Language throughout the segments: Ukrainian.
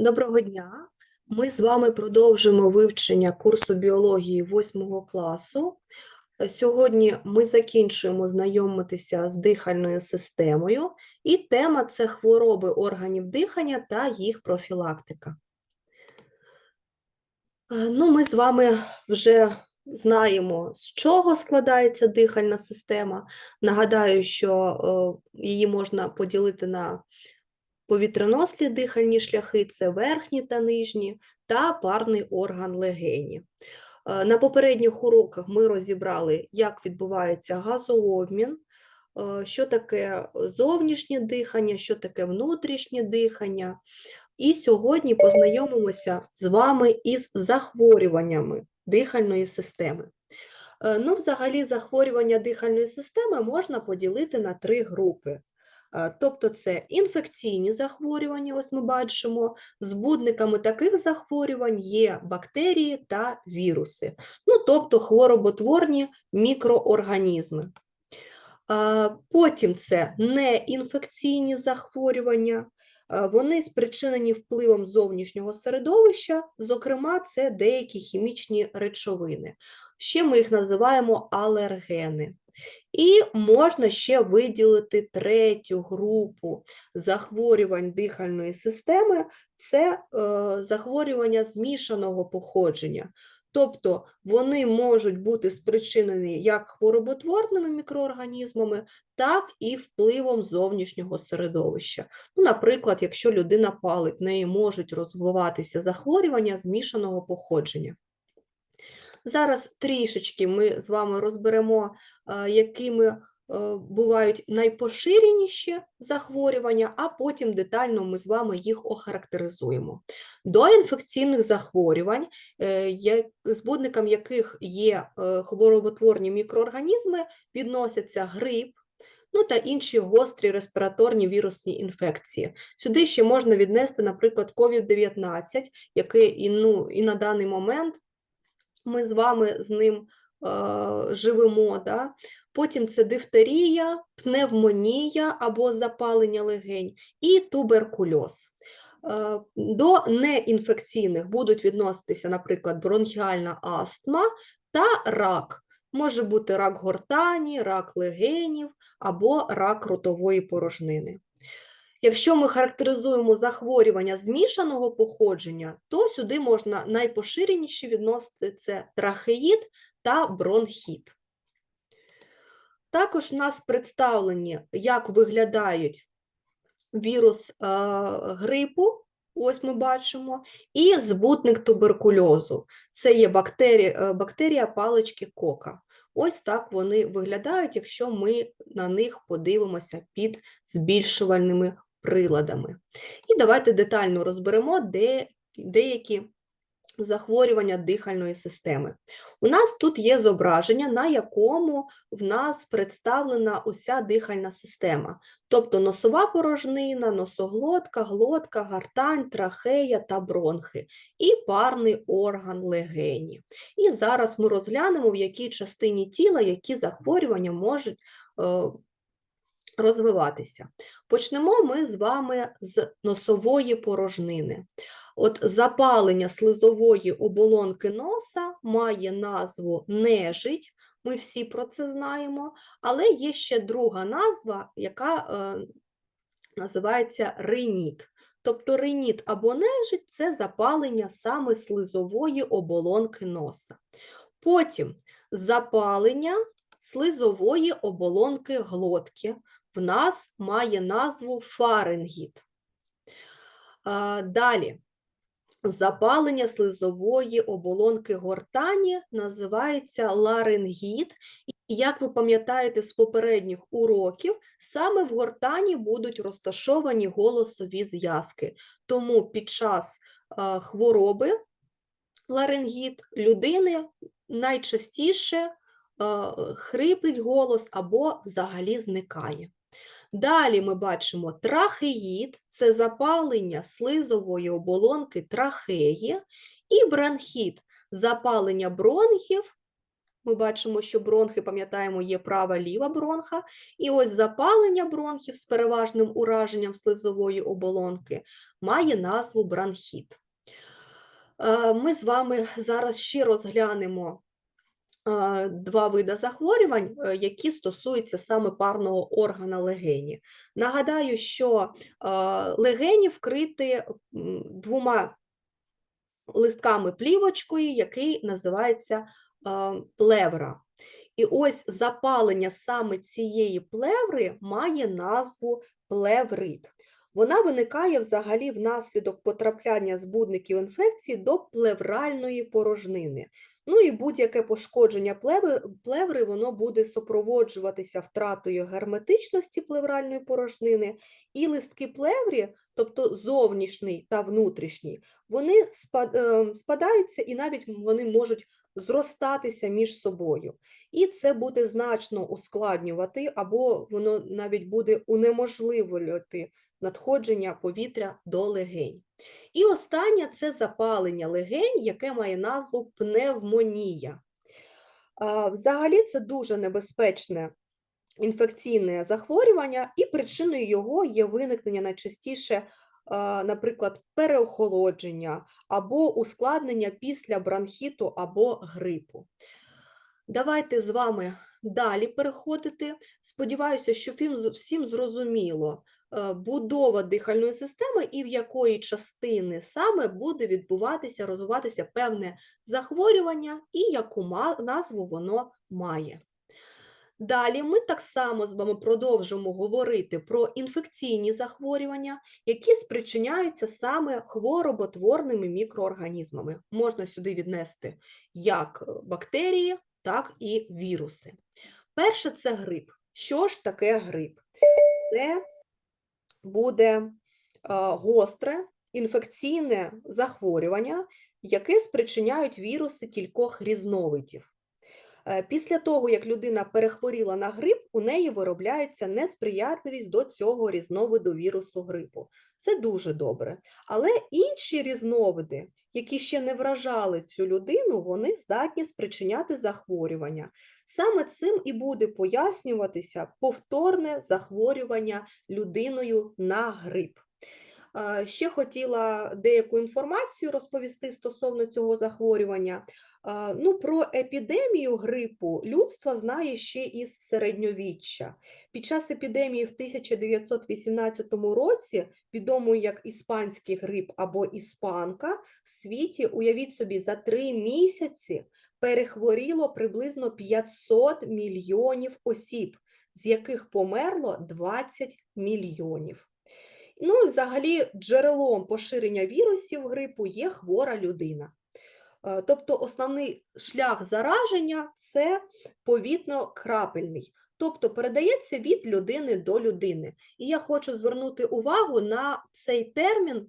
Доброго дня! Ми з вами продовжимо вивчення курсу біології 8 класу. Сьогодні ми закінчуємо знайомитися з дихальною системою, і тема це хвороби органів дихання та їх профілактика. Ну, ми з вами вже знаємо, з чого складається дихальна система. Нагадаю, що е, її можна поділити на повітрянослі дихальні шляхи це верхні та нижні, та парний орган легені. Е, На попередніх уроках ми розібрали, як відбувається газообмін, е, що таке зовнішнє дихання, що таке внутрішнє дихання. І сьогодні познайомимося з вами із захворюваннями дихальної системи. Е, Ну, взагалі, захворювання дихальної системи можна поділити на три групи. Тобто це інфекційні захворювання, ось ми бачимо. Збудниками таких захворювань є бактерії та віруси, ну, тобто хвороботворні мікроорганізми. Потім це неінфекційні захворювання. Вони спричинені впливом зовнішнього середовища, зокрема, це деякі хімічні речовини. Ще ми їх називаємо алергени. І можна ще виділити третю групу захворювань дихальної системи це е, захворювання змішаного походження. Тобто вони можуть бути спричинені як хвороботворними мікроорганізмами, так і впливом зовнішнього середовища. Ну, наприклад, якщо людина палить, в неї можуть розвиватися захворювання змішаного походження. Зараз трішечки ми з вами розберемо, е, якими е, бувають найпоширеніші захворювання, а потім детально ми з вами їх охарактеризуємо. До інфекційних захворювань, е, збудником яких є хвороботворні мікроорганізми, відносяться грип, ну та інші гострі респіраторні вірусні інфекції. Сюди ще можна віднести, наприклад, COVID-19, який і, ну, і на даний момент ми з вами з ним е, живемо. Да? Потім це дифтерія, пневмонія або запалення легень і туберкульоз. Е, До неінфекційних будуть відноситися, наприклад, бронхіальна астма та рак. Може бути рак гортані, рак легенів або рак ротової порожнини. Якщо ми характеризуємо захворювання змішаного походження, то сюди можна найпоширеніші відносити це трахеїд та бронхіт. Також у нас представлені, як виглядають вірус е, грипу, ось ми бачимо, і збутник туберкульозу. Це є бактерія, бактерія палички кока. Ось так вони виглядають, якщо ми на них подивимося під збільшувальними приладами. І давайте детально розберемо де, деякі захворювання дихальної системи. У нас тут є зображення, на якому в нас представлена уся дихальна система, тобто носова порожнина, носоглотка, глотка, гартань, трахея та бронхи, і парний орган легені. І зараз ми розглянемо, в якій частині тіла які захворювання можуть е, розвиватися. Почнемо ми з вами з носової порожнини. От запалення слизової оболонки носа має назву нежить, ми всі про це знаємо, але є ще друга назва, яка е, називається риніт. Тобто риніт або нежить це запалення саме слизової оболонки носа. Потім запалення слизової оболонки глотки в нас має назву фарингіт. А, Далі запалення слизової оболонки гортані називається ларингіт. І як ви пам'ятаєте з попередніх уроків, саме в гортані будуть розташовані голосові зв'язки. Тому під час а, хвороби ларингіт людини найчастіше а, хрипить голос або взагалі зникає. Далі ми бачимо трахеїд – це запалення слизової оболонки трахеї, і бронхіт – запалення бронхів. Ми бачимо, що бронхи, пам'ятаємо, є права ліва бронха, і ось запалення бронхів з переважним ураженням слизової оболонки має назву бронхіт. Е, Ми з вами зараз ще розглянемо два види захворювань, е, які стосуються саме парного органа легені. Нагадаю, що легені вкриті двома листками плівочкою, який називається плевра. І ось запалення саме цієї плеври має назву плеврит. Вона виникає взагалі внаслідок потрапляння збудників інфекції до плевральної порожнини. Ну і будь-яке пошкодження плеври воно буде супроводжуватися втратою герметичності плевральної порожнини, і листки плеврі, тобто зовнішній та внутрішній, вони е, спадаються і навіть вони можуть зростатися між собою. І це буде значно ускладнювати, або воно навіть буде унеможливлювати надходження повітря до легень. І останнє це запалення легень, яке має назву пневмонія. Взагалі це дуже небезпечне інфекційне захворювання, і причиною його є виникнення найчастіше, наприклад, переохолодження або ускладнення після бронхіту або грипу. Давайте з вами далі переходити. Сподіваюся, що всім- зрозуміло будова дихальної системи і в якої частини саме буде відбуватися, розвиватися певне захворювання і яку назву воно має. Далі ми так само з вами продовжимо говорити про інфекційні захворювання, які спричиняються саме хвороботворними мікроорганізмами. Можна сюди віднести як е, бактерії, так і віруси. Перше це грип. Що ж таке грип? Це буде е, гостре інфекційне захворювання, яке спричиняють віруси кількох різновидів. Е, Після того, як людина перехворіла на грип, у неї виробляється несприятливість до цього різновиду вірусу грипу. Це дуже добре. Але інші різновиди, які ще не вражали цю людину, вони здатні спричиняти захворювання. Саме цим і буде пояснюватися повторне захворювання людиною на грип. Е, Ще хотіла деяку інформацію розповісти стосовно цього захворювання. Ну, про епідемію грипу людство знає ще із середньовіччя. Під час епідемії в 1918 році, відомої як іспанський грип або іспанка, в світі, уявіть собі, за три місяці перехворіло приблизно 500 мільйонів осіб, з яких померло 20 мільйонів. Ну і взагалі джерелом поширення вірусів грипу є хвора людина. Е, Тобто основний шлях зараження це повітно-крапельний, тобто передається від людини до людини. І я хочу звернути увагу на цей термін,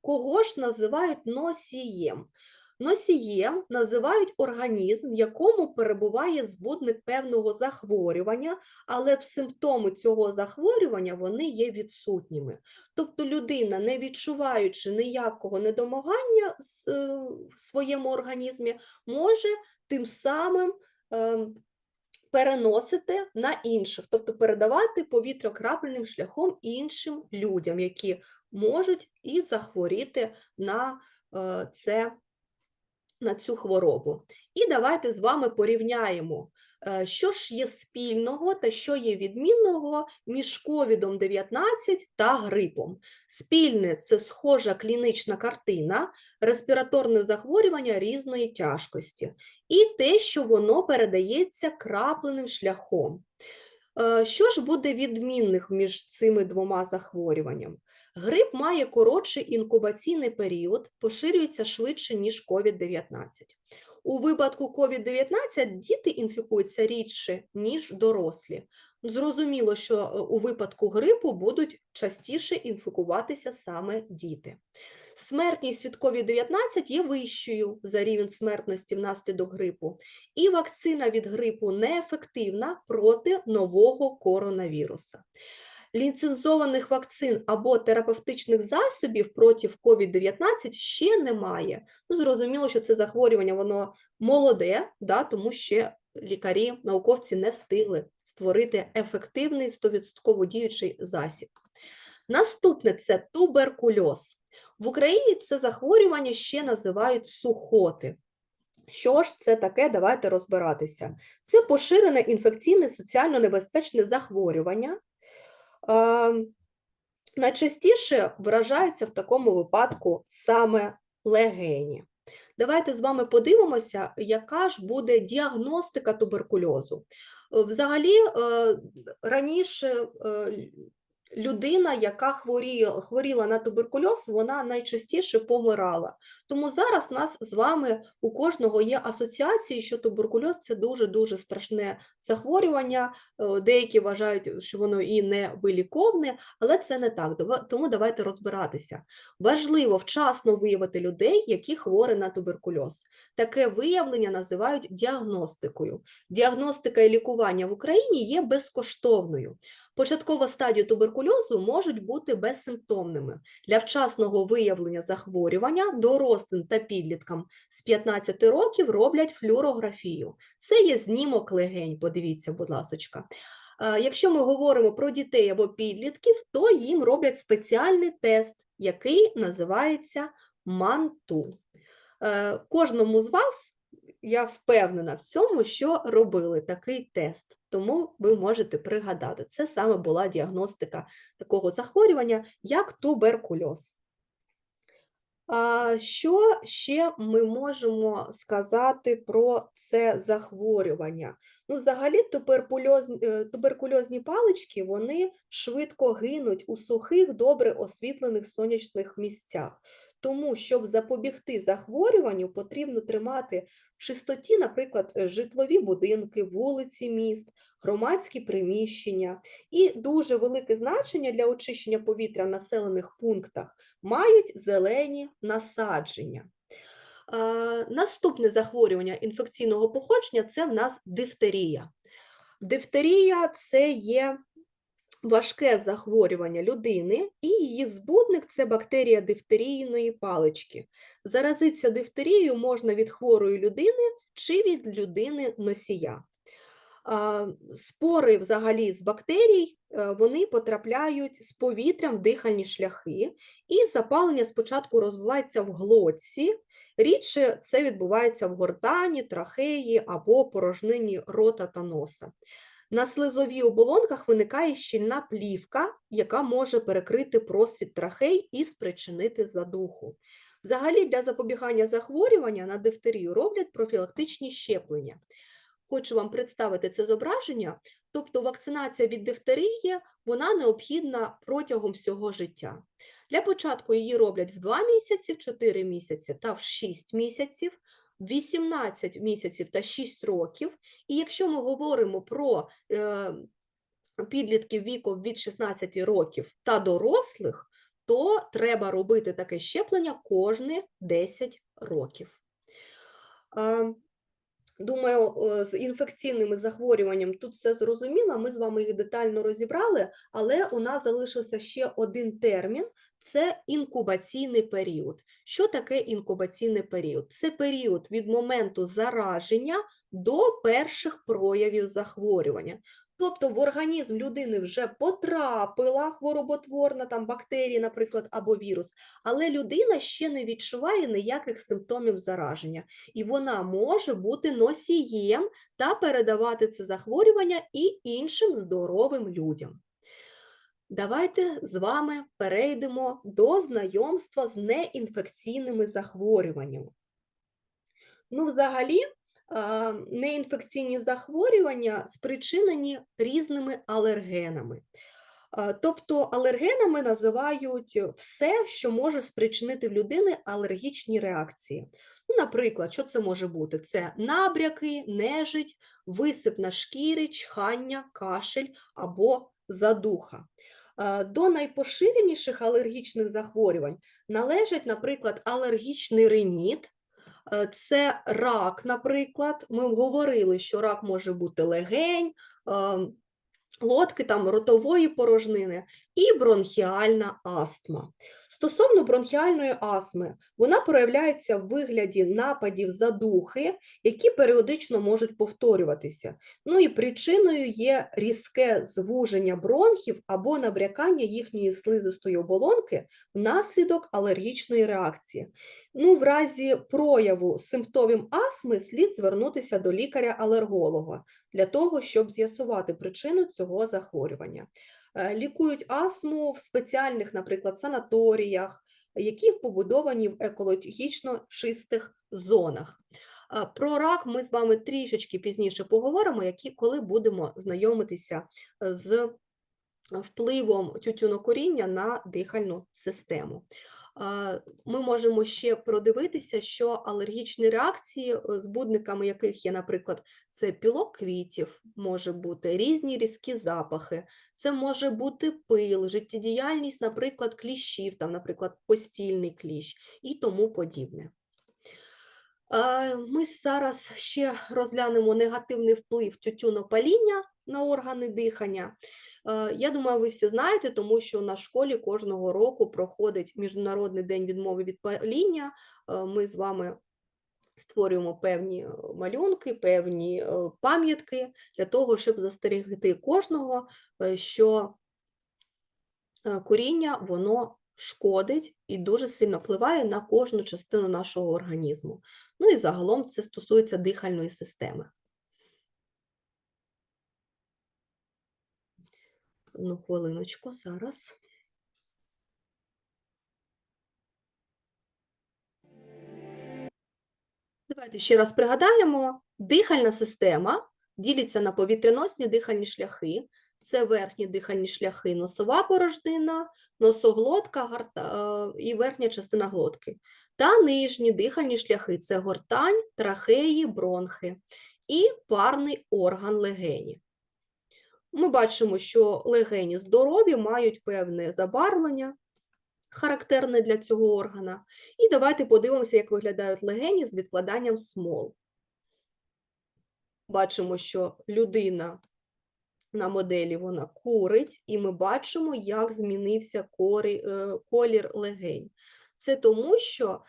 кого ж називають носієм. Носієм називають організм, в якому перебуває збудник певного захворювання, але симптоми цього захворювання вони є відсутніми. Тобто людина, не відчуваючи ніякого недомагання е, в своєму організмі, може тим самим ем, переносити на інших, тобто передавати повітрякрапельним шляхом іншим людям, які можуть і захворіти на е, це на цю хворобу. І давайте з вами порівняємо, е, що ж є спільного та що є відмінного між COVID-19 та грипом. Спільне це схожа клінічна картина, респіраторне захворювання різної тяжкості, і те, що воно передається крапленим шляхом. Е, Що ж буде відмінних між цими двома захворюваннями? Грип має коротший інкубаційний період, поширюється швидше, ніж COVID-19. У випадку COVID-19 діти інфікуються рідше, ніж дорослі. Зрозуміло, що е, у випадку грипу будуть частіше інфікуватися саме діти. Смертність від COVID-19 є вищою за рівень смертності внаслідок грипу, і вакцина від грипу неефективна проти нового коронавіруса. Ліцензованих вакцин або терапевтичних засобів проти COVID-19 ще немає. Ну, зрозуміло, що це захворювання, воно молоде, да, тому ще лікарі, науковці не встигли створити ефективний 100% діючий засіб. Наступне це туберкульоз. В Україні це захворювання ще називають сухоти. Що ж це таке? Давайте розбиратися. Це поширене інфекційне соціально небезпечне захворювання. Найчастіше вражаються в такому випадку саме легені. Давайте з вами подивимося, яка ж буде діагностика туберкульозу. Взагалі, е, раніше е, людина, яка хворіла, хворіла на туберкульоз, вона найчастіше помирала. Тому зараз нас з вами у кожного є асоціації, що туберкульоз це дуже-дуже страшне захворювання. Е, Деякі вважають, що воно і не виліковне, але це не так. Тому давайте розбиратися. Важливо вчасно виявити людей, які хворі на туберкульоз. Таке виявлення називають діагностикою. Діагностика і лікування в Україні є безкоштовною. Початкова стадія туберкульозу можуть бути безсимптомними. Для вчасного виявлення захворювання дорослим та підліткам з 15 років роблять флюорографію. Це є знімок легень, подивіться, будь ласочка. Е, Якщо ми говоримо про дітей або підлітків, то їм роблять спеціальний тест, який називається МАНТУ. Е, Кожному з вас, я впевнена в цьому, що робили такий тест, тому ви можете пригадати. Це саме була діагностика такого захворювання, як туберкульоз. Що ще ми можемо сказати про це захворювання? Ну, взагалі, е, туберкульозні палички вони швидко гинуть у сухих, добре освітлених сонячних місцях. Тому, щоб запобігти захворюванню, потрібно тримати в чистоті, наприклад, е, житлові будинки, вулиці міст, громадські приміщення. І дуже велике значення для очищення повітря в населених пунктах мають зелені насадження. Наступне захворювання інфекційного походження це в нас дифтерія. Дифтерія це є важке захворювання людини, і її збудник це бактерія дифтерійної палички. Заразитися дифтерією можна від хворої людини чи від людини носія. Спори взагалі з бактерій е, вони потрапляють з повітрям в дихальні шляхи, і запалення спочатку розвивається в глотці, рідше це відбувається в гортані, трахеї або порожнині рота та носа. На слизовій оболонках виникає щільна плівка, яка може перекрити просвіт трахей і спричинити задуху. Взагалі для запобігання захворювання на дифтерію роблять профілактичні щеплення. Хочу вам представити це зображення. Тобто вакцинація від дифтерії вона необхідна протягом всього життя. Для початку її роблять в 2 місяці, в 4 місяці та в 6 місяців, 18 місяців та 6 років. І якщо ми говоримо про е, підлітків віком від 16 років та дорослих, то треба робити таке щеплення кожні 10 років. Е, Думаю, е, з інфекційними захворюванням тут все зрозуміло, ми з вами їх детально розібрали, але у нас залишився ще один термін це інкубаційний період. Що таке інкубаційний період? Це період від моменту зараження до перших проявів захворювання. Тобто в організм людини вже потрапила хвороботворна там бактерія, наприклад, або вірус, але людина ще не відчуває ніяких симптомів зараження, і вона може бути носієм та передавати це захворювання і іншим здоровим людям. Давайте з вами перейдемо до знайомства з неінфекційними захворюваннями. Ну, взагалі, неінфекційні захворювання спричинені різними алергенами. Тобто алергенами називають все, що може спричинити в людини алергічні реакції. Ну, наприклад, що це може бути? Це набряки, нежить, висип на шкірі, чхання, кашель або задуха. До найпоширеніших алергічних захворювань належать, наприклад, алергічний риніт, Е, Це рак, наприклад. Ми говорили, що рак може бути легень, лодки там ротової порожнини і бронхіальна астма. Стосовно бронхіальної астми, вона проявляється в вигляді нападів задухи, які періодично можуть повторюватися. Ну і причиною є різке звуження бронхів або набрякання їхньої слизистої оболонки внаслідок алергічної реакції. Ну, в разі прояву симптомів астми слід звернутися до лікаря-алерголога для того, щоб з'ясувати причину цього захворювання. Е, Лікують астму в спеціальних, наприклад, санаторіях, які побудовані в екологічно чистих зонах. Е, Про рак ми з вами трішечки пізніше поговоримо, які, коли будемо знайомитися е, з впливом тютюнокоріння на дихальну систему. Ми можемо ще продивитися, що алергічні реакції, е, збудниками яких є, наприклад, це пілок квітів, може бути різні різкі запахи, це може бути пил, життєдіяльність, наприклад, кліщів, там, наприклад, постільний кліщ і тому подібне. Ми зараз ще розглянемо негативний вплив тютюнопаління на органи дихання. Е, Я думаю, ви всі знаєте, тому що на школі кожного року проходить Міжнародний день відмови від паління. Ми з вами створюємо певні е, малюнки, певні е, пам'ятки для того, щоб застерегти кожного, е, що куріння воно шкодить і дуже сильно впливає на кожну частину нашого організму. Ну і загалом це стосується дихальної системи. Одну хвилиночку зараз. Давайте ще раз пригадаємо, дихальна система ділиться на повітряносні дихальні шляхи. Це верхні дихальні шляхи, носова порожнина, носоглотка гарта, е, і верхня частина глотки. Та нижні дихальні шляхи це гортань, трахеї, бронхи і парний орган легені. Ми бачимо, що легені здорові, мають певне забарвлення, характерне для цього органа. І давайте подивимося, як виглядають легені з відкладанням смол. Бачимо, що людина на моделі вона курить, і ми бачимо, як змінився е, колір легень. Це тому, що е,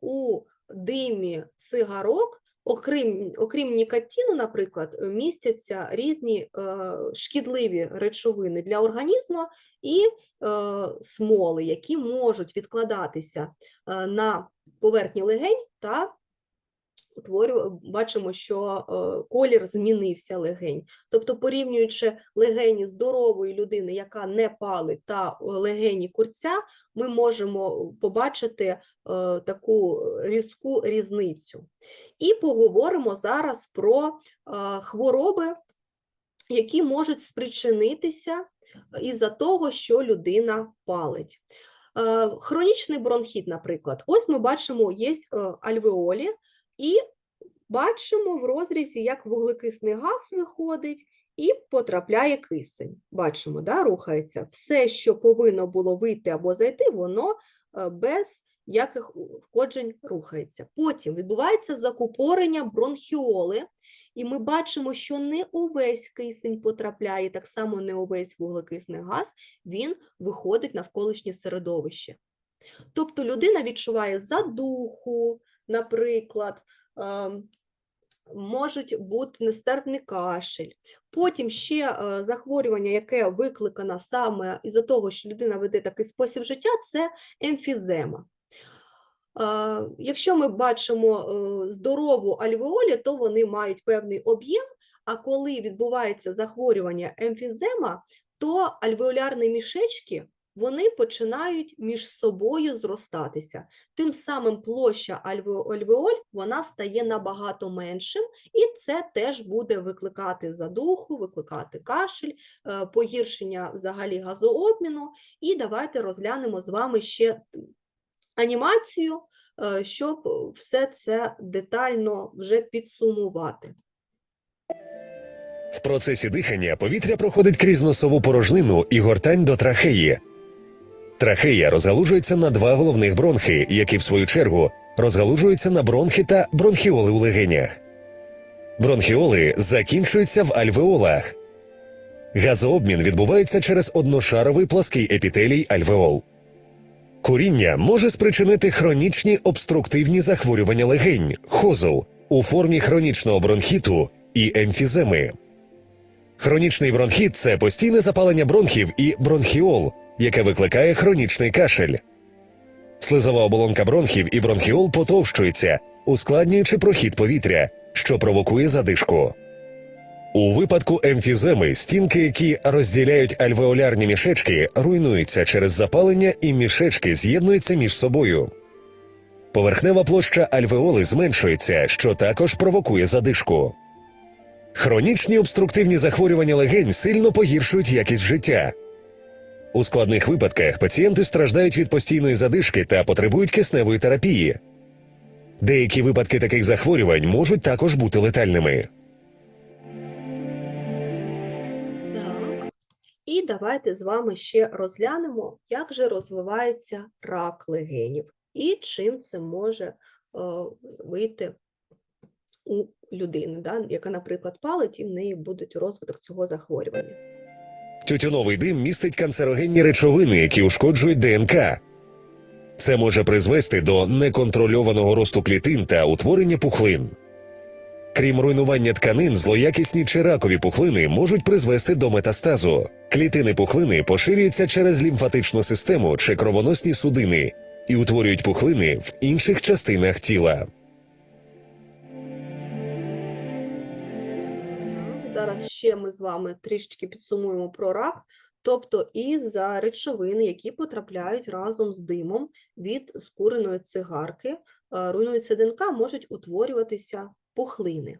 у димі цигарок, окрім, окрім нікотину, наприклад, е, містяться різні е, шкідливі речовини для організму і е, смоли, які можуть відкладатися е, на поверхні легень та утворю, бачимо, що е, колір змінився легень. Тобто, порівнюючи легені здорової людини, яка не палить, та е, легені курця, ми можемо побачити е, таку різку різницю. І поговоримо зараз про е, хвороби, які можуть спричинитися із-за того, що людина палить. Е, Хронічний бронхіт, наприклад, ось ми бачимо, є е, альвеолі, і бачимо в розрізі, як вуглекисний газ виходить і потрапляє кисень. Бачимо, да, рухається. Все, що повинно було вийти або зайти, воно е, без яких входжень рухається. Потім відбувається закупорення бронхіоли, і ми бачимо, що не увесь кисень потрапляє, так само не увесь вуглекисний газ, він виходить навколишнє середовище. Тобто людина відчуває задуху, наприклад, ем, можуть бути нестерпний кашель. Потім ще е, захворювання, яке викликано саме із-за того, що людина веде такий спосіб життя, це емфізема. Е, Якщо ми бачимо е, здорову альвеолі, то вони мають певний об'єм, а коли відбувається захворювання емфізема, то альвеолярні мішечки вони починають між собою зростатися. Тим самим площа альве- альвеоль вона стає набагато меншим, і це теж буде викликати задуху, викликати кашель, е, погіршення взагалі газообміну. І давайте розглянемо з вами ще анімацію, е, щоб все це детально вже підсумувати. В процесі дихання повітря проходить крізь носову порожнину і гортань до трахеї. Трахея розгалужується на два головних бронхи, які в свою чергу розгалужуються на бронхи та бронхіоли у легенях. Бронхіоли закінчуються в альвеолах. Газообмін відбувається через одношаровий плаский епітелій альвеол. Куріння може спричинити хронічні обструктивні захворювання легень, хозл у формі хронічного бронхіту і емфіземи. Хронічний бронхіт це постійне запалення бронхів і бронхіол, яке викликає хронічний кашель. Слизова оболонка бронхів і бронхіол потовщується, ускладнюючи прохід повітря, що провокує задишку. У випадку емфіземи стінки, які розділяють альвеолярні мішечки, руйнуються через запалення і мішечки з'єднуються між собою. Поверхнева площа альвеоли зменшується, що також провокує задишку. Хронічні обструктивні захворювання легень сильно погіршують якість життя. У складних випадках пацієнти страждають від постійної задишки та потребують кисневої терапії. Деякі випадки таких захворювань можуть також бути летальними. І давайте з вами ще розглянемо, як же розвивається рак легенів і чим це може е, вийти у людини, да, яка, наприклад, палить, і в неї буде розвиток цього захворювання. Тютюновий дим містить канцерогенні речовини, які ушкоджують ДНК. Це може призвести до неконтрольованого росту клітин та утворення пухлин. Крім руйнування тканин, злоякісні чи ракові пухлини можуть призвести до метастазу. Клітини пухлини поширюються через лімфатичну систему чи кровоносні судини і утворюють пухлини в інших частинах тіла. Зараз ще ми з вами трішечки підсумуємо про рак, тобто із-за речовин, які потрапляють разом з димом від скуреної цигарки, е, руйнується ДНК, можуть утворюватися пухлини.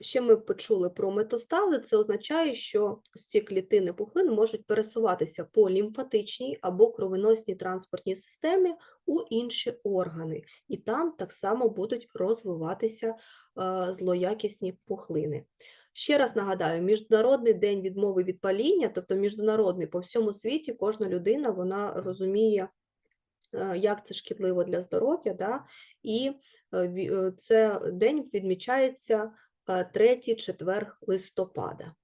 Ще ми почули про метастази. Це означає, що ці клітини пухлин можуть пересуватися по лімфатичній або кровоносній транспортній системі у інші органи, і там так само будуть розвиватися е, злоякісні пухлини. Ще раз нагадаю, Міжнародний день відмови від паління, тобто міжнародний по всьому світі, кожна людина вона розуміє, е, як це шкідливо для здоров'я, да? і е, це день відмічається третій четверг листопада.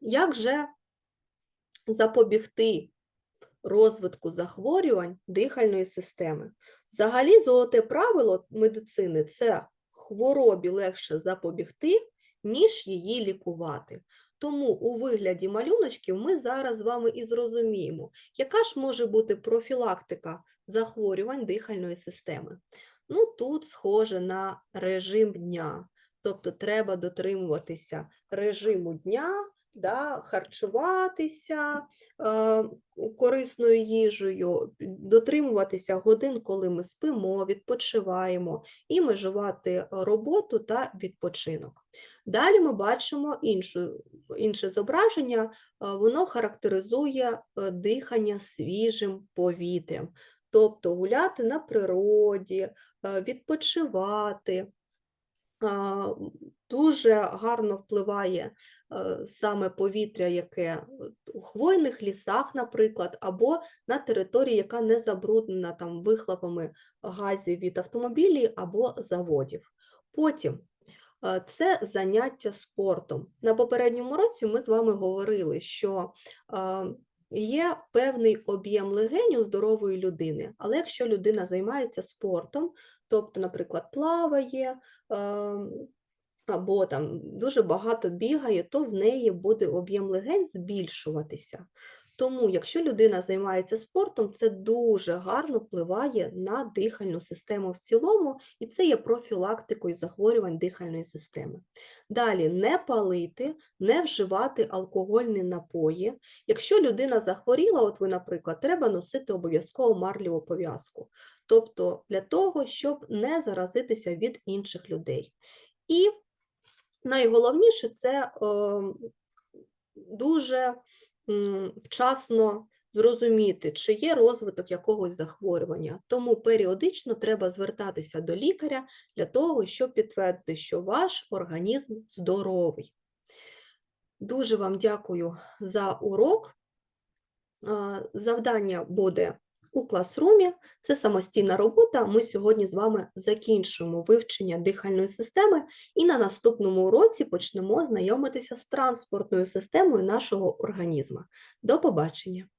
Як же запобігти розвитку захворювань дихальної системи? Взагалі, золоте правило медицини це хворобі легше запобігти, ніж її лікувати. Тому у вигляді малюночків ми зараз з вами і зрозуміємо, яка ж може бути профілактика захворювань дихальної системи. Ну, тут схоже на режим дня, тобто треба дотримуватися режиму дня, да, харчуватися е, корисною їжею, дотримуватися годин, коли ми спимо, відпочиваємо, і межувати роботу та відпочинок. Далі ми бачимо іншу, інше зображення, е, воно характеризує е, дихання свіжим повітрям, тобто гуляти на природі, е, відпочивати. Дуже гарно впливає е, саме повітря, яке у хвойних лісах, наприклад, або на території, яка не забруднена там вихлопами газів від автомобілів або заводів. Потім е, це заняття спортом. На попередньому році ми з вами говорили, що є певний об'єм легень у здорової людини, але якщо людина займається спортом, тобто, наприклад, плаває, ем, або там дуже багато бігає, то в неї буде об'єм легень збільшуватися. Тому, якщо людина займається спортом, це дуже гарно впливає на дихальну систему в цілому, і це є профілактикою захворювань дихальної системи. Далі не палити, не вживати алкогольні напої. Якщо людина захворіла, от ви, наприклад, треба носити обов'язково марліву пов'язку, тобто для того, щоб не заразитися від інших людей. І найголовніше це ем, дуже вчасно зрозуміти, чи є розвиток якогось захворювання. Тому періодично треба звертатися до лікаря для того, щоб підтвердити, що ваш організм здоровий. Дуже вам дякую за урок. Завдання буде у класрумі. Це самостійна робота. Ми сьогодні з вами закінчуємо вивчення дихальної системи і на наступному уроці почнемо знайомитися з транспортною системою нашого організму. До побачення!